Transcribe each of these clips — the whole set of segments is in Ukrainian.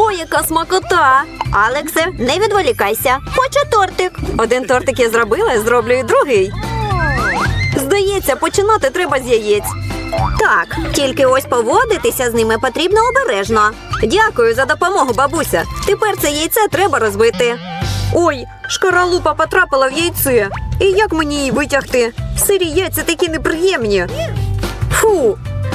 О, яка смакота! Алексе, не відволікайся. Хочу тортик. Один тортик я зробила, зроблю і другий. Здається, починати треба з яєць. Так, тільки ось поводитися з ними потрібно обережно. Дякую за допомогу, бабуся. Тепер це яйце треба розбити. Ой, шкаралупа потрапила в яйце. І як мені її витягти? Сирі яйця такі неприємні. Фу.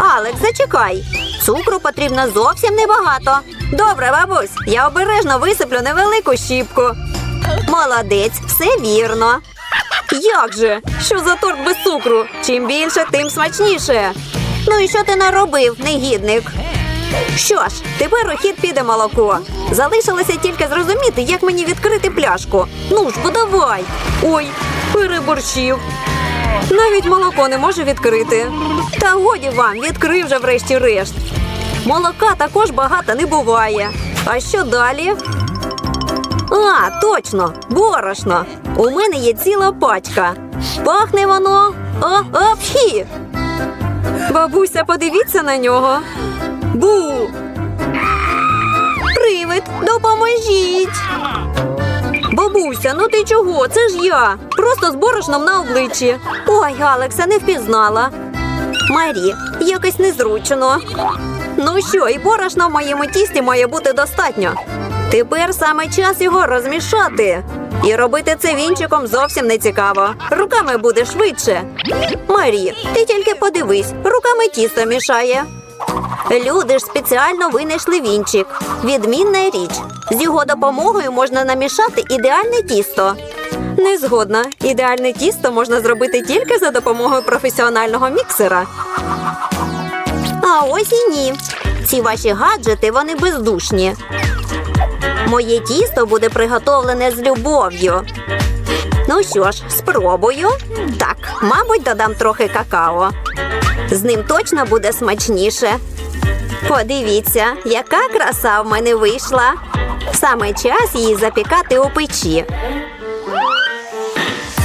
Алекс, зачекай. Цукру потрібно зовсім небагато. Добре, бабусь, я обережно висиплю невелику щіпку. Молодець, все вірно. Як же? Що за торт без цукру? Чим більше, тим смачніше. Ну і що ти наробив, негідник? Що ж, тепер у хід піде молоко. Залишилося тільки зрозуміти, як мені відкрити пляшку. Ну ж, бо давай. Ой, переборщив. Навіть молоко не може відкрити. Та годі вам, відкрив вже врешті-решт. Молока також багато не буває. А що далі? А, точно, борошно. У мене є ціла пачка. Пахне воно. О, апхі. Бабуся, подивіться на нього. Бу. Привид, допоможіть. Бабуся, ну ти чого? Це ж я. Просто з борошном на обличчі. Ой, Алекса, не впізнала. Марі, якось незручно. Ну що, і борошна в моєму тісті має бути достатньо. Тепер саме час його розмішати. І робити це вінчиком зовсім не цікаво. Руками буде швидше. Марі, ти тільки подивись, руками тісто мішає. Люди ж спеціально винайшли вінчик. Відмінна річ. З його допомогою можна намішати ідеальне тісто. Не згодна. Ідеальне тісто можна зробити тільки за допомогою професіонального міксера. А ось і ні. Ці ваші гаджети вони бездушні. Моє тісто буде приготовлене з любов'ю. Ну що ж, спробую. Так, мабуть, додам трохи какао. З ним точно буде смачніше. Подивіться, яка краса в мене вийшла. Саме час її запікати у печі.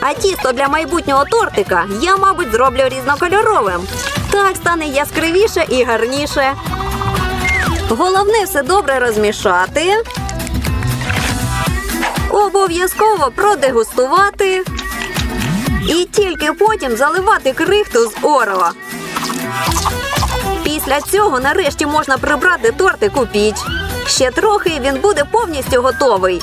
А тісто для майбутнього тортика я, мабуть, зроблю різнокольоровим. Так стане яскравіше і гарніше. Головне все добре розмішати. Обов'язково продегустувати. І тільки потім заливати крихту з орео. Після цього нарешті можна прибрати тортик у піч. Ще трохи і він буде повністю готовий.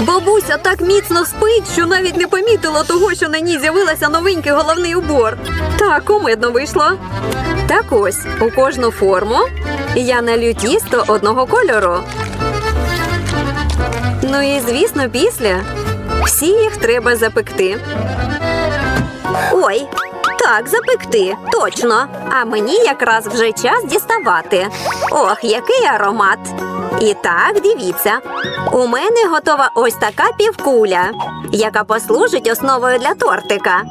Бабуся так міцно спить, що навіть не помітила того, що на ній з'явилася новенький головний убор. Так, кумедно вийшло. Так ось, у кожну форму я налью тісто одного кольору. Ну і звісно, після всі їх треба запекти. Ой, так, запекти, точно. А мені якраз вже час діставати. Ох, який аромат! І так, дивіться. У мене готова ось така півкуля, яка послужить основою для тортика.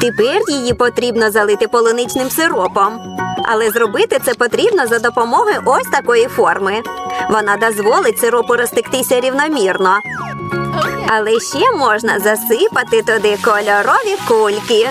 Тепер її потрібно залити полуничним сиропом. Але зробити це потрібно за допомогою ось такої форми. Вона дозволить сиропу розтектися рівномірно. Але ще можна засипати туди кольорові кульки.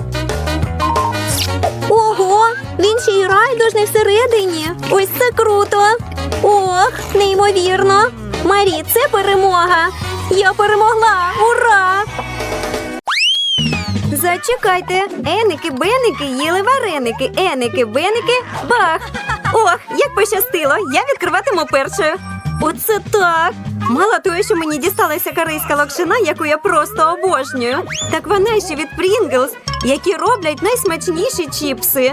Й всередині. Ось це круто. Ох, неймовірно. Марі, це перемога. Я перемогла. Ура! Зачекайте, еники, беники їли вареники. Еники, беники, бах! Ох, як пощастило! Я відкриватиму першою. Оце так. Мало того, що мені дісталася корейська локшина, яку я просто обожнюю. Так вона ще від Pringles, які роблять найсмачніші чіпси.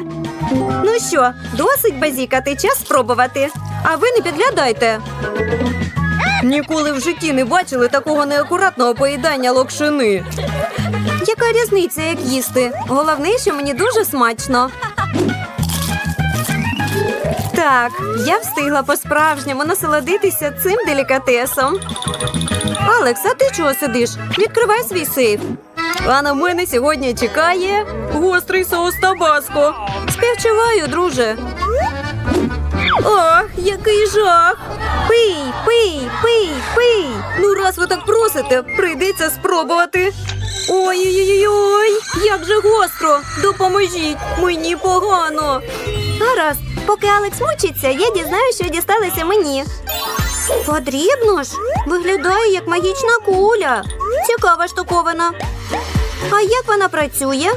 Ну що, досить базікати, час спробувати. А ви не підглядайте. Ніколи в житті не бачили такого неакуратного поїдання локшини. Яка різниця, як їсти? Головне, що мені дуже смачно. Так, я встигла по-справжньому насолодитися цим делікатесом. Алекс, а ти чого сидиш? Відкривай свій сейф. А на мене сьогодні чекає гострий соус табаско. Співчуваю, друже. Ах, який жах! Пий, пий, пий, пий. Ну, раз ви так просите, прийдеться спробувати. Ой-ой-ой, як же гостро! Допоможіть! Мені погано. Гаразд, поки Алекс мучиться, я дізнаю, що дісталося мені. Потрібно ж. Виглядає як магічна куля. Цікава штуковина. А як вона працює?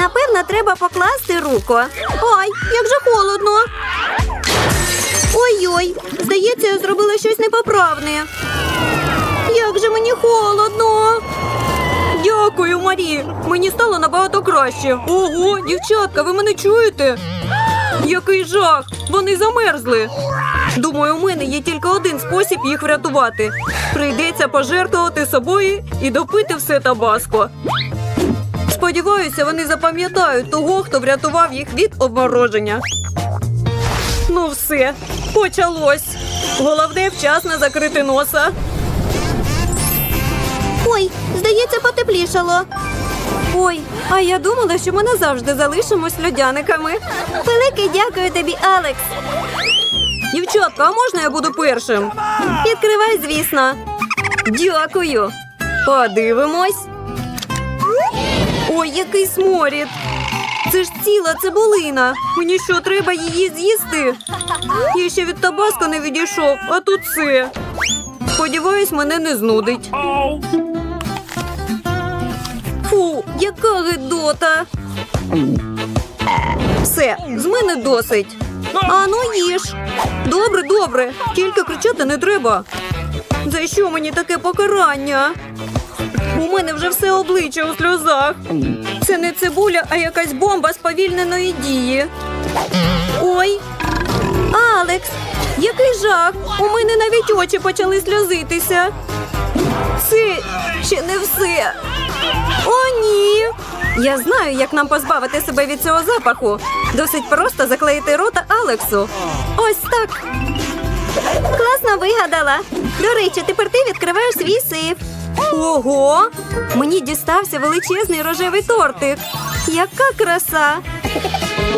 Напевно, треба покласти руку. Ой, як же холодно. Ой-ой, здається, я зробила щось непоправне. Як же мені холодно. Дякую, Марі. Мені стало набагато краще. Ого, дівчатка, ви мене чуєте? Який жах! Вони замерзли. Думаю, у мене є тільки один спосіб їх врятувати. Прийдеться пожертвувати собою і допити все табаско. Сподіваюся, вони запам'ятають того, хто врятував їх від обмороження. Ну, все, почалось. Головне вчасно закрити носа. Ой, здається, потеплішало. Ой, а я думала, що ми назавжди залишимось льодяниками. Велике дякую тобі, Алекс. Дівчатка, а можна я буду першим? Відкривай, звісно. Дякую. Подивимось. Ой, який сморід. Це ж ціла цибулина. Мені що, треба її з'їсти? Я ще від табаско не відійшов, а тут це. Сподіваюсь, мене не знудить. Яка гидота. Все, з мене досить. А ну їж. Добре, добре. Тільки кричати не треба. За що мені таке покарання? У мене вже все обличчя у сльозах. Це не цибуля, а якась бомба сповільненої дії. Ой. Алекс, який жах! У мене навіть очі почали сльозитися. Це ще не все. О, ні. Я знаю, як нам позбавити себе від цього запаху. Досить просто заклеїти рота Алексу. Ось так. Класно вигадала. До речі, тепер ти відкриваєш свій сейф. Ого! Мені дістався величезний рожевий тортик. Яка краса!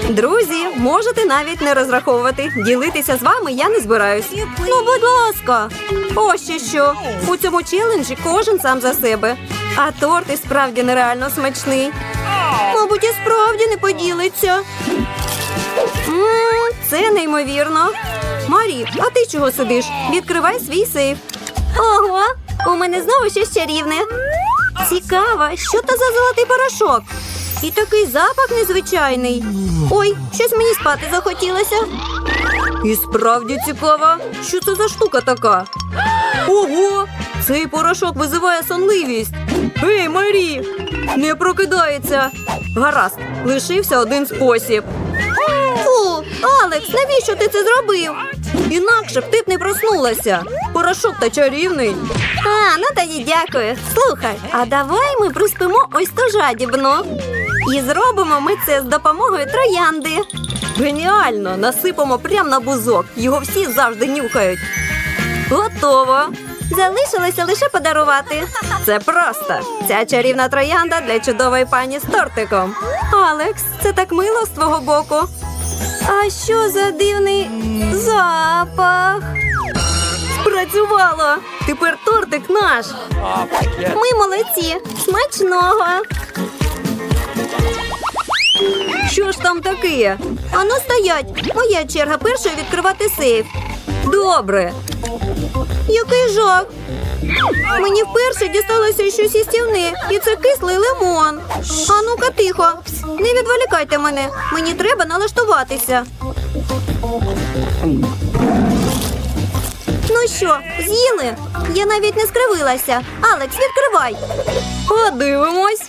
Друзі, можете навіть не розраховувати. Ділитися з вами я не збираюсь. Ну, будь ласка. Ось що. У цьому челенджі кожен сам за себе. А торт і справді нереально смачний. Мабуть, і справді не поділиться. Це неймовірно. Марі, а ти чого сидиш? Відкривай свій сейф. Ого, у мене знову щось чарівне. Цікаво, що то за золотий порошок? І такий запах незвичайний. Ой, щось мені спати захотілося. І справді цікаво, що це за штука така? Ого! Цей порошок визиває сонливість. Ей, Марі! Не прокидається. Гаразд, лишився один спосіб. Фу, Алекс, навіщо ти це зробив? Інакше б ти б не проснулася. Порошок та чарівний. А, ну тоді дякую. Слухай, а давай ми приспимо ось ту жадібну. І зробимо ми це з допомогою троянди. Геніально! Насипемо прямо на бузок. Його всі завжди нюхають. Готово. Залишилося лише подарувати. Це просто. Ця чарівна троянда для чудової пані з тортиком. Алекс, це так мило з твого боку. А що за дивний запах? Спрацювало! Тепер тортик наш. Ми молодці. Смачного. Що ж там таке? Ану стоять. Моя черга першою відкривати сейф. Добре. Який жах. Мені вперше дісталося щось їстівне, і це кислий лимон. А ну-ка тихо. Не відволікайте мене. Мені треба налаштуватися. Ну що, з'їли? Я навіть не скривилася. Алекс, відкривай. Подивимось.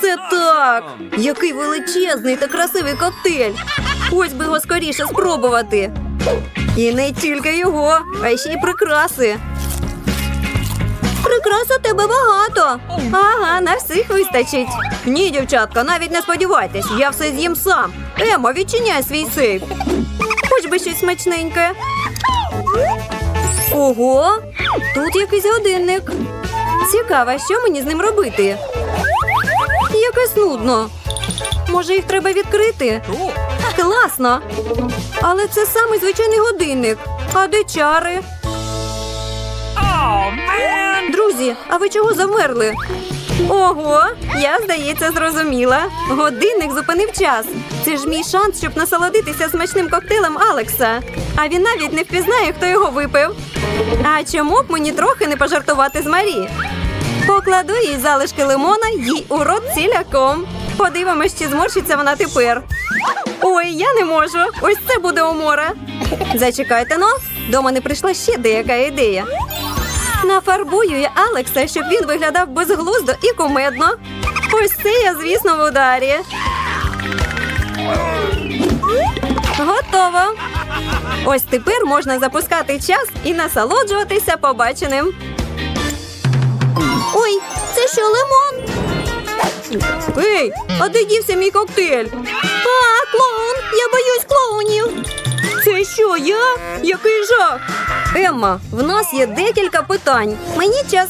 Це так! Який величезний та красивий коктейль! Ось би його скоріше спробувати. І не тільки його, а ще й прикраси. Прикрас у тебе багато. Ага, на всіх вистачить. Ні, дівчатка, навіть не сподівайтесь, я все з'їм сам. Емо, відчиняй свій сейф. Хоч би щось смачненьке. Ого, тут якийсь годинник. Цікаво, що мені з ним робити. Якось нудно. Може, їх треба відкрити? Класно. Але це самий звичайний годинник. А де чари? Друзі, а ви чого завмерли? Ого, я, здається, зрозуміла. Годинник зупинив час. Це ж мій шанс, щоб насолодитися смачним коктейлем Алекса. А він навіть не впізнає, хто його випив. А чому б мені трохи не пожартувати з Марі? Покладу їй залишки лимона їй у рот ціляком. Подивимось, чи зморщиться вона тепер. Ой, я не можу. Ось це буде умора. Зачекайте но. До мене прийшла ще деяка ідея. Нафарбую я Алекса, щоб він виглядав безглуздо і кумедно. Ось це я, звісно, в ударі. Готово. Ось тепер можна запускати час і насолоджуватися побаченим. Ой, лимон? Ей, а де дівся мій коктейль? А, клоун! Я боюсь клоунів. Це що, я? Який жах? Емма, в нас є декілька питань. Мені час